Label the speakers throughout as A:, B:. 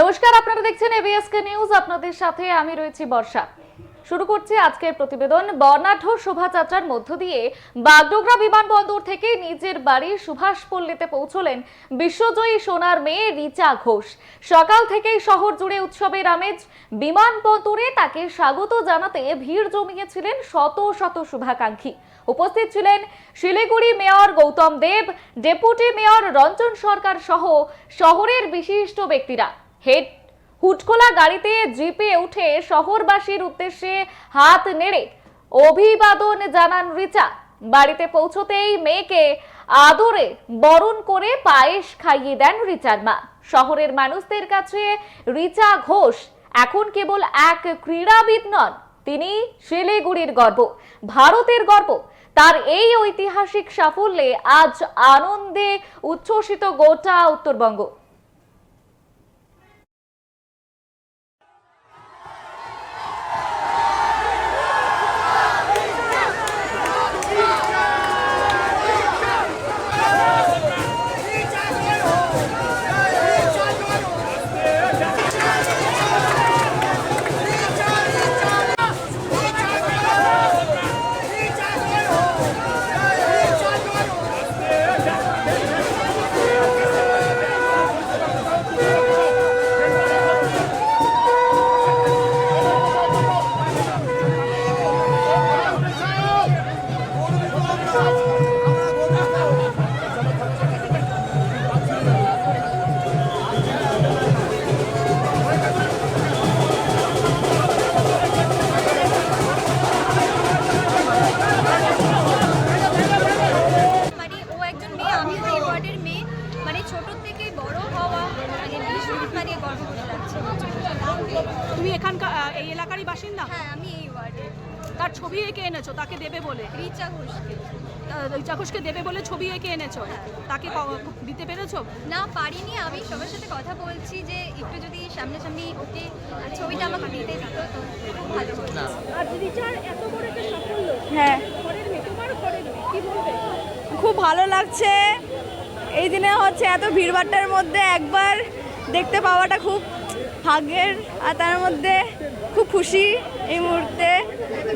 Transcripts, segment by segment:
A: নমস্কার, আপনারা দেখছেন এবিএসকে নিউজ আপনাদের সাথে আমি রয়েছি বর্ষা। শুরু করছি আজকের প্রতিবেদন, বর্ণাঢ্য শোভাযাত্রার মধ্য দিয়ে বাগডোগরা বিমানবন্দর থেকে নিজের বাড়ি সুভাষপল্লীতে পৌঁছলেন বিশ্বজয়ী সোনার মেয়ে রিচা ঘোষ। সকাল থেকেই শহর জুড়ে উৎসবের আমেজ বিমানবন্দরে তাকে স্বাগত জানাতে ভিড় জমিয়েছিলেন শত শত শুভাকাঙ্ক্ষী। উপস্থিত ছিলেন Siliguri mayor Goutam Deb, deputy mayor Ranjan Sarkar সহ শহরের বিশিষ্ট ব্যক্তিরা। হেড। হুটখোলা গাড়িতে জিপে উঠে শহরবাসীর উদ্দেশ্যে হাত নেড়ে অভিবাদন জানান রিচা। বাড়িতে পৌঁছতেই মেয়েকে আদরে বরণ করে পায়েস খাইয়ে দেন রিচার মা। শহরের মানুষদের কাছে রিচা ঘোষ এখন কেবল এক ক্রীড়াবিদ নন, তিনি শিলিগুড়ির গর্ব, ভারতের গর্ব। তার এই ঐতিহাসিক সাফল্যে আজ আনন্দে উচ্ছ্বসিত গোটা উত্তরবঙ্গ।
B: মেয়ে এই ওয়ার্ডের মেয়ে মানে ছোট থেকে বড় হওয়া মানে ভীষণ মানে গর্ব লাগছে
C: তুমি এখানকার এই এলাকারই বাসিন্দা?
B: হ্যাঁ আমি এই ওয়ার্ডের
C: তার ছবি এঁকে এনেছো? তাকে দেবে বলে?
B: রিচা ঘোষকে।
C: চাকুশকে দেবে বলে ছবি এঁকে এনেছো? তাকে দিতে পেরেছ?
B: না পারিনি। আমি সবার সাথে কথা বলছি যে একটু যদি সামনাসামনি ওকে ছবিটা আমাকে দিতে দিত তো খুব ভালো হতো।
C: আর রিচার এত বড় একটা সাফল্য?
D: হ্যাঁ।
C: কি বলবে?
D: খুব ভালো লাগছে। এই দিনে হচ্ছে এত ভিড়ভাট্টার মধ্যে একবার দেখতে পাওয়াটা খুব ভাগ্যের আর তার মধ্যে খুব খুশি এই মুহূর্তে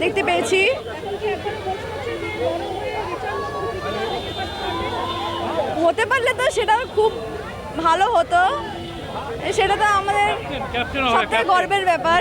D: দেখতে পেয়েছি। হতে পারলে তো সেটা খুব ভালো হতো। সেটা তো আমাদের সবথেকে গর্বের ব্যাপার।